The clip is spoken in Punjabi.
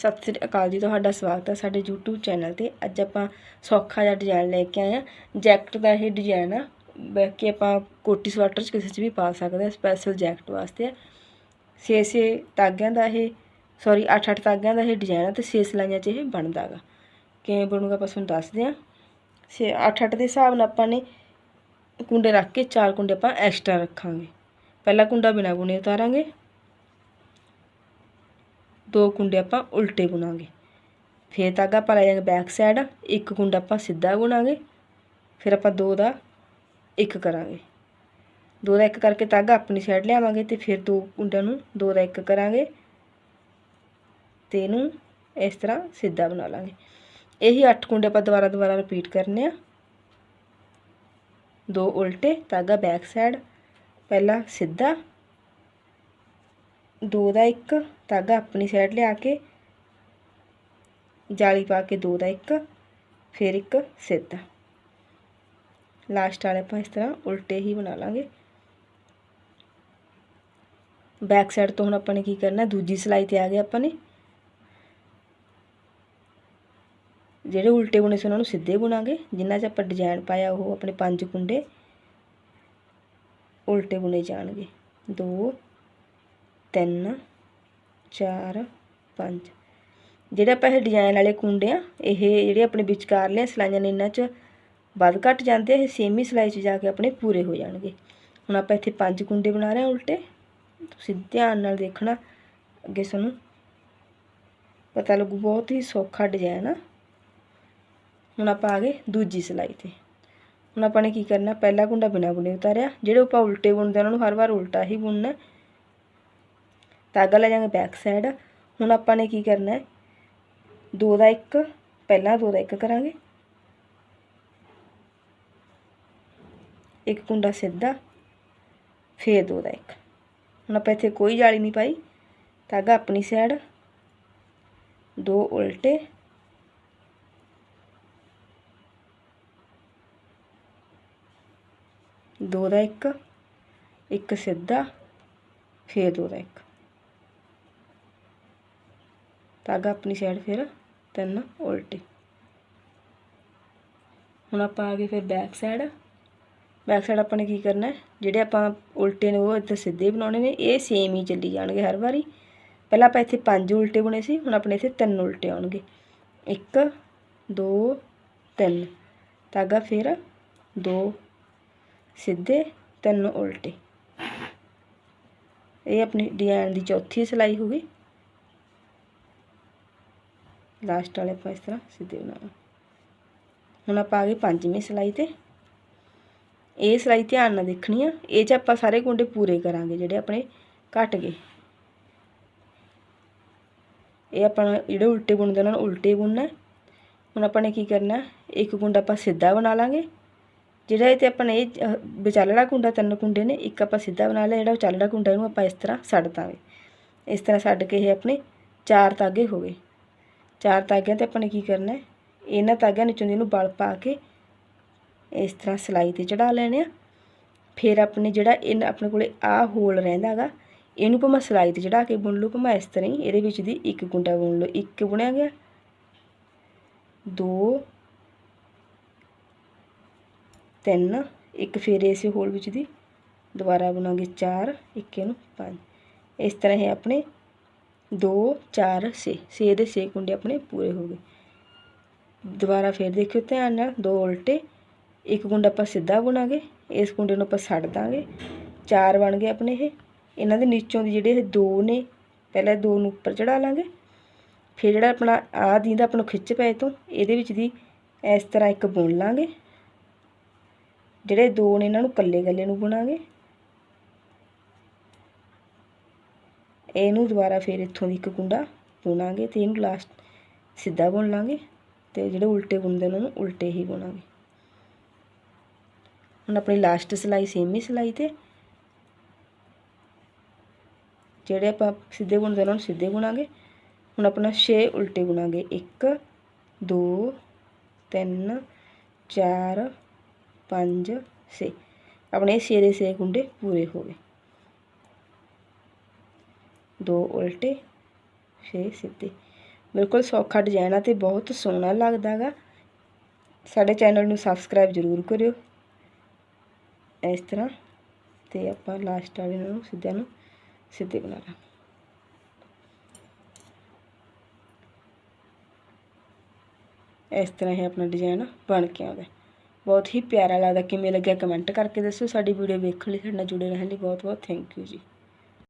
ਸਤਿ ਸ੍ਰੀ ਅਕਾਲ ਜੀ, ਤੁਹਾਡਾ ਸਵਾਗਤ ਹੈ ਸਾਡੇ YouTube ਚੈਨਲ ਤੇ। ਅੱਜ ਆਪਾਂ ਸੌਖਾ ਜਿਹਾ ਡਿਜ਼ਾਈਨ ਲੈ ਕੇ ਆਏ ਆ ਜੈਕਟ ਦਾ ਇਹ ਡਿਜ਼ਾਈਨ ਆ ਬਾਕੀ ਆਪਾਂ ਕੋਟੀ ਸਵਾਟਰ ਚ ਕਿਸੇ ਚ ਵੀ ਪਾ ਸਕਦੇ ਆ ਸਪੈਸ਼ਲ ਜੈਕਟ ਵਾਸਤੇ ਆ। ਛੇ ਛੇ ਤਾਗਿਆਂ ਦਾ ਇਹ ਸੌਰੀ 8-8 ਤਾਗਿਆਂ ਦਾ ਇਹ ਡਿਜ਼ਾਈਨ ਆ ਤੇ ਛੇ ਸਲਾਈਆਂ 'ਚ ਇਹ ਬਣਦਾ ਗਾ। ਕਿਵੇਂ ਬਣੂਗਾ ਆਪਾਂ ਤੁਹਾਨੂੰ ਦੱਸਦੇ ਆ ਛੇ 8-8 ਦੇ ਹਿਸਾਬ ਨਾਲ ਆਪਾਂ ਨੇ ਕੁੰਡੇ ਰੱਖ ਕੇ ਚਾਰ ਕੁੰਡੇ ਆਪਾਂ ਐਕਸਟਰਾ ਰੱਖਾਂਗੇ। ਪਹਿਲਾ ਕੁੰਡਾ ਬਿਨਾ ਬੁਣੇ ਉਤਾਰਾਂਗੇ। ਦੋ ਕੁੰਡੇ ਆਪਾਂ ਉਲਟੇ ਗੁਣਾਂਗੇ ਫਿਰ ਤਾਗਾ ਆਪਾਂ ਲੈ ਜਾਵਾਂਗੇ ਬੈਕ ਸਾਈਡ ਇੱਕ ਕੁੰਡਾ ਆਪਾਂ ਸਿੱਧਾ ਗੁਣਾਂਗੇ ਫਿਰ ਆਪਾਂ ਦੋ ਦਾ ਇੱਕ ਕਰਾਂਗੇ। ਦੋ ਦਾ ਇੱਕ ਕਰਕੇ ਤਾਗਾ ਆਪਣੀ ਸਾਈਡ ਲਿਆਵਾਂਗੇ ਤੇ ਫਿਰ ਦੋ ਕੁੰਡਿਆਂ ਨੂੰ ਦੋ ਦਾ ਇੱਕ ਕਰਾਂਗੇ ਤੇ ਇਹਨੂੰ ਇਸ ਤਰ੍ਹਾਂ ਸਿੱਧਾ ਬਣਾ ਲਾਂਗੇ। ਇਹੀ 8 ਕੁੰਡੇ ਆਪਾਂ ਦੁਬਾਰਾ ਦੁਬਾਰਾ ਰਿਪੀਟ ਕਰਨੇ ਆ। ਦੋ ਉਲਟੇ ਧਾਗਾ ਬੈਕ ਸਾਈਡ ਪਹਿਲਾ ਸਿੱਧਾ, ਦੋ ਦਾ ਇੱਕ ਤਾਗਾ ਆਪਣੀ ਸਾਈਡ ਲਿਆ ਕੇ, ਜਾਲੀ ਪਾ ਕੇ ਦੋ ਦਾ ਇੱਕ, ਫਿਰ ਇੱਕ ਸਿੱਧਾ। ਲਾਸਟ ਵਾਲੇ ਆਪਾਂ ਇਸ ਤਰ੍ਹਾਂ ਉਲਟੇ ਹੀ ਬਣਾ ਲਾਂਗੇ। ਬੈਕ ਸਾਈਡ ਤੋਂ ਹੁਣ ਆਪਾਂ ਨੇ ਕੀ ਕਰਨਾ, ਦੂਜੀ ਸਲਾਈ ਤੇ ਆ ਗਏ ਆਪਾਂ ਨੇ। ਜਿਹੜੇ ਉਲਟੇ ਬੁਣੇ ਸੀ ਉਹਨਾਂ ਨੂੰ ਸਿੱਧੇ ਬੁਣਾਂਗੇ, ਜਿੰਨਾ 'ਚ ਆਪਾਂ ਡਿਜ਼ਾਈਨ ਪਾਇਆ ਉਹ ਆਪਣੇ ਪੰਜ ਕੁੰਡੇ ਉਲਟੇ ਬੁਣੇ ਜਾਣਗੇ। 2 3 4 5 ਜਿਹੜੇ ਆਪਾਂ ਇਹ ਡਿਜ਼ਾਈਨ ਵਾਲੇ ਕੁੰਡੇ ਆ, ਇਹ ਜਿਹੜੇ ਆਪਣੇ ਵਿਚਕਾਰਲੇ ਲਿਆ ਸਲਾਈਆਂ ਨੇ, ਇਹਨਾਂ 'ਚ ਵੱਧ ਘੱਟ ਜਾਂਦੇ ਆ, ਇਹ ਸੇਮੀ ਸਲਾਈ 'ਚ ਜਾ ਕੇ ਆਪਣੇ ਪੂਰੇ ਹੋ ਜਾਣਗੇ। ਹੁਣ ਆਪਾਂ ਇੱਥੇ ਪੰਜ ਕੁੰਡੇ ਬਣਾ ਰਹੇ ਹਾਂ ਉਲਟੇ। ਤੁਸੀਂ ਧਿਆਨ ਨਾਲ ਦੇਖਣਾ, ਅੱਗੇ ਤੁਹਾਨੂੰ ਪਤਾ ਲੱਗੂ, ਬਹੁਤ ਹੀ ਸੌਖਾ ਡਿਜ਼ਾਈਨ ਆ। ਹੁਣ ਆਪਾਂ ਆ ਗਏ ਦੂਜੀ ਸਲਾਈ ਤੇ। ਹੁਣ ਆਪਾਂ ਨੇ ਕੀ ਕਰਨਾ, ਪਹਿਲਾ ਕੁੰਡਾ ਬਿਨਾ ਬੁਣੇ ਉਤਾਰਿਆ, ਜਿਹੜੇ ਆਪਾਂ ਉਲਟੇ ਬੁਣਦੇ ਉਹਨਾਂ ਨੂੰ ਹਰ ਵਾਰ ਉਲਟਾ ਹੀ ਬੁਣਨਾ। ਧਾਗਾ ਲੈ ਜਾਵਾਂਗੇ ਬੈਕ ਸਾਈਡ ਹੁਣ ਆਪਾਂ ਨੇ ਕੀ ਕਰਨਾ ਹੈ? ਦੋ ਦਾ ਇੱਕ, ਪਹਿਲਾਂ ਦੋ ਦਾ ਇੱਕ ਕਰਾਂਗੇ। ਇੱਕ ਕੁੰਡਾ ਸਿੱਧਾ, ਫੇਰ ਦੋ ਦਾ ਇੱਕ। ਹੁਣ ਆਪਾਂ ਇੱਥੇ ਕੋਈ ਜਾਲੀ ਨਹੀਂ ਪਾਈ। ਧਾਗਾ ਆਪਣੀ ਸਾਈਡ ਦੋ ਉਲਟੇ। ਦੋ ਦਾ ਇੱਕ ਇੱਕ ਸਿੱਧਾ, ਫੇਰ ਦੋ ਦਾ ਇੱਕ। ਧਾਗਾ ਆਪਣੀ ਸਾਈਡ ਫਿਰ ਤਿੰਨ ਉਲਟੇ। ਹੁਣ ਆਪਾਂ ਆ ਗਏ ਫਿਰ ਬੈਕ ਸਾਈਡ ਬੈਕ ਸਾਈਡ ਆਪਾਂ ਨੇ ਕੀ ਕਰਨਾ ਹੈ? ਜਿਹੜੇ ਆਪਾਂ ਉਲਟੇ ਨੇ ਉਹ ਇੱਥੇ ਸਿੱਧੇ ਬਣਾਉਣੇ ਨੇ। ਇਹ ਸੇਮ ਹੀ ਚੱਲੀ ਜਾਣਗੇ ਹਰ ਵਾਰੀ। ਪਹਿਲਾਂ ਆਪਾਂ ਇੱਥੇ ਪੰਜ ਉਲਟੇ ਬਣੇ ਸੀ, ਹੁਣ ਆਪਣੇ ਇੱਥੇ ਤਿੰਨ ਉਲਟੇ ਆਉਣਗੇ। 1 2 3 ਧਾਗਾ ਫਿਰ 2 ਸਿੱਧੇ, ਤਿੰਨ ਉਲਟੇ। ਇਹ ਆਪਣੀ ਡਿਜ਼ਾਈਨ ਦੀ ਚੌਥੀ ਸਿਲਾਈ ਹੋ ਗਈ। ਲਾਸਟ ਵਾਲੇ ਆਪਾਂ ਇਸ ਤਰ੍ਹਾਂ ਸਿੱਧੇ ਬਣਾਉਣਾ ਹੁਣ ਆਪਾਂ ਆ ਗਏ ਪੰਜਵੀਂ ਸਿਲਾਈ ਤੇ। ਇਹ ਸਿਲਾਈ ਧਿਆਨ ਨਾਲ ਦੇਖਣੀ ਆ। ਇਹ 'ਚ ਆਪਾਂ ਸਾਰੇ ਕੁੰਡੇ ਪੂਰੇ ਕਰਾਂਗੇ ਜਿਹੜੇ ਆਪਣੇ ਘਟ ਗਏ। ਇਹ ਆਪਾਂ ਜਿਹੜੇ ਉਲਟੇ ਬੁਣਦੇ ਉਹਨਾਂ ਨੂੰ ਉਲਟੇ ਬੁਣਨਾ। ਹੁਣ ਆਪਾਂ ਨੇ ਕੀ ਕਰਨਾ? ਇੱਕ ਕੁੰਡਾ ਆਪਾਂ ਸਿੱਧਾ ਬਣਾ ਲਾਂਗੇ। ਜਿਹੜਾ ਇਹ ਤੇ ਆਪਾਂ ਨੇ ਇਹ ਵਿਚਾਲੜਾ ਕੁੰਡਾ ਤਿੰਨ ਕੁੰਡੇ ਨੇ, ਇੱਕ ਆਪਾਂ ਸਿੱਧਾ ਬਣਾ ਲਿਆ। ਜਿਹੜਾ ਵਿਚਾਲੜਾ ਕੁੰਡਾ ਇਹਨੂੰ ਆਪਾਂ ਇਸ ਤਰ੍ਹਾਂ ਛੱਡ ਦਾਂਗੇ। ਇਸ ਤਰ੍ਹਾਂ ਛੱਡ ਕੇ ਇਹ ਆਪਣੇ ਚਾਰ ਤਾਗੇ ਹੋ ਗਏ। ਚਾਰ ਤਾਗਿਆਂ ਤੇ ਆਪਾਂ ਨੇ ਕੀ ਕਰਨਾ ਹੈ? ਇਹਨਾਂ ਤਾਗਿਆਂ ਵਿੱਚੋਂ ਦੀ ਇਹਨੂੰ ਬਲ ਪਾ ਕੇ ਇਸ ਤਰ੍ਹਾਂ ਸਲਾਈ ਤੇ ਚੜਾ ਲੈਣੇ ਆ। ਫਿਰ ਆਪਣੇ ਜਿਹੜਾ ਇਹ ਆਪਣੇ ਕੋਲੇ ਆ ਹੋਲ ਰਹਿੰਦਾ ਹੈਗਾ, ਇਹਨੂੰ ਭਾਵੇਂ ਸਲਾਈ ਤੇ ਚੜਾ ਕੇ ਬੁਣ ਲਓ, ਭਾਵੇਂ ਇਸ ਤਰ੍ਹਾਂ ਹੀ ਇਹਦੇ ਵਿੱਚ ਦੀ ਇੱਕ ਗੁੰਡਾ ਬੁਣ ਲਓ, ਇੱਕ ਬੁਣਿਆ ਗਿਆ। ਦੋ, ਤਿੰਨ, ਇੱਕ ਫਿਰ ਇਸੇ ਹੋਲ ਵਿੱਚ ਦੀ ਦੁਬਾਰਾ ਬਣਾਉਂਗੇ 4 ਇੱਕ ਇਹਨੂੰ 5 ਇਸ ਤਰ੍ਹਾਂ ਇਹ ਆਪਣੇ 2 4 6 6 ਦੇ ਛੇ ਕੁੰਡੇ ਆਪਣੇ ਪੂਰੇ ਹੋ ਗਏ। ਦੁਬਾਰਾ ਫੇਰ ਦੇਖਿਓ ਧਿਆਨ ਨਾਲ। ਦੋ ਉਲਟੇ। ਇੱਕ ਕੁੰਡਾ ਆਪਾਂ ਸਿੱਧਾ ਬੁਣਾਂਗੇ। ਇਸ ਕੁੰਡੇ ਨੂੰ ਆਪਾਂ ਛੱਡ ਦਾਂਗੇ। ਚਾਰ ਬਣ ਗਏ ਆਪਣੇ ਇਹ। ਇਹਨਾਂ ਦੇ ਨੀਚੋਂ ਦੀ ਜਿਹੜੇ ਇਹ ਦੋ ਨੇ, ਪਹਿਲਾਂ ਦੋ ਨੂੰ ਉੱਪਰ ਚੜਾ ਲਾਂਗੇ। ਫਿਰ ਜਿਹੜਾ ਆਪਣਾ ਆਹ ਦੀਂਦਾ ਆਪਾਂ ਨੂੰ ਖਿੱਚ ਪਏ ਤੋਂ, ਇਹਦੇ ਵਿੱਚ ਦੀ ਇਸ ਤਰ੍ਹਾਂ ਇੱਕ ਬੁਣ ਲਾਂਗੇ। ਜਿਹੜੇ ਦੋ ਨੇ, ਇਹਨਾਂ ਨੂੰ ਕੱਲੇ ਕੱਲੇ ਨੂੰ ਬੁਣਾਂਗੇ। ਇਹਨੂੰ ਦੁਬਾਰਾ ਫਿਰ ਇੱਥੋਂ ਦੀ ਇੱਕ ਕੁੰਡਾ ਬੁਣਾਂਗੇ ਤੇ ਇਹਨੂੰ ਲਾਸਟ ਸਿੱਧਾ ਬੁਣ ਲਾਂਗੇ ਤੇ ਜਿਹੜੇ ਉਲਟੇ ਬੁਣਦੇ ਉਹਨਾਂ ਨੂੰ ਉਲਟੇ ਹੀ ਬੁਣਾਂਗੇ। ਹੁਣ ਆਪਣੀ ਲਾਸਟ ਸਿਲਾਈ ਸੇਮੀ ਸਿਲਾਈ ਤੇ ਜਿਹੜੇ ਆਪਾਂ ਸਿੱਧੇ ਬੁਣਦੇ ਉਹਨਾਂ ਨੂੰ ਸਿੱਧੇ ਬੁਣਾਂਗੇ। ਹੁਣ ਆਪਣਾ 6 ਉਲਟੇ ਬੁਣਾਂਗੇ 1 2 3 4 5 6 ਆਪਣੇ 6 ਦੇ 6 ਕੁੰਡੇ ਪੂਰੇ ਹੋ ਗਏ। ਦੋ ਉਲਟੇ 6 ਸਿੱਧੇ। ਬਿਲਕੁਲ ਸੌਖਾ ਡਿਜ਼ਾਈਨ ਆ ਤੇ ਬਹੁਤ ਸੋਹਣਾ ਲੱਗਦਾਗਾ। ਸਾਡੇ ਚੈਨਲ ਨੂੰ ਸਬਸਕ੍ਰਾਈਬ ਜ਼ਰੂਰ ਕਰਿਓ। ਇਸ ਤਰ੍ਹਾਂ ਤੇ ਆਪਾਂ ਲਾਸਟ ਵਾਲੇ ਨੂੰ ਸਿੱਧਿਆਂ ਨੂੰ ਸਿੱਧੇ ਬਣਾ ਲਾਂਗੇ। ਇਸ ਤਰ੍ਹਾਂ ਹੀ ਆਪਣਾ ਡਿਜ਼ਾਈਨ ਬਣ ਕੇ ਆਉਂਦਾ। ਬਹੁਤ ਹੀ ਪਿਆਰਾ ਲੱਗਦਾ। ਕਿਵੇਂ ਲੱਗਿਆ ਕਮੈਂਟ ਕਰਕੇ ਦੱਸੋ ਸਾਡੀ ਵੀਡੀਓ ਵੇਖਣ ਲਈ ਸਾਡੇ ਨਾਲ ਜੁੜੇ ਰਹਿਣ ਲਈ ਬਹੁਤ ਬਹੁਤ ਥੈਂਕ ਯੂ ਜੀ।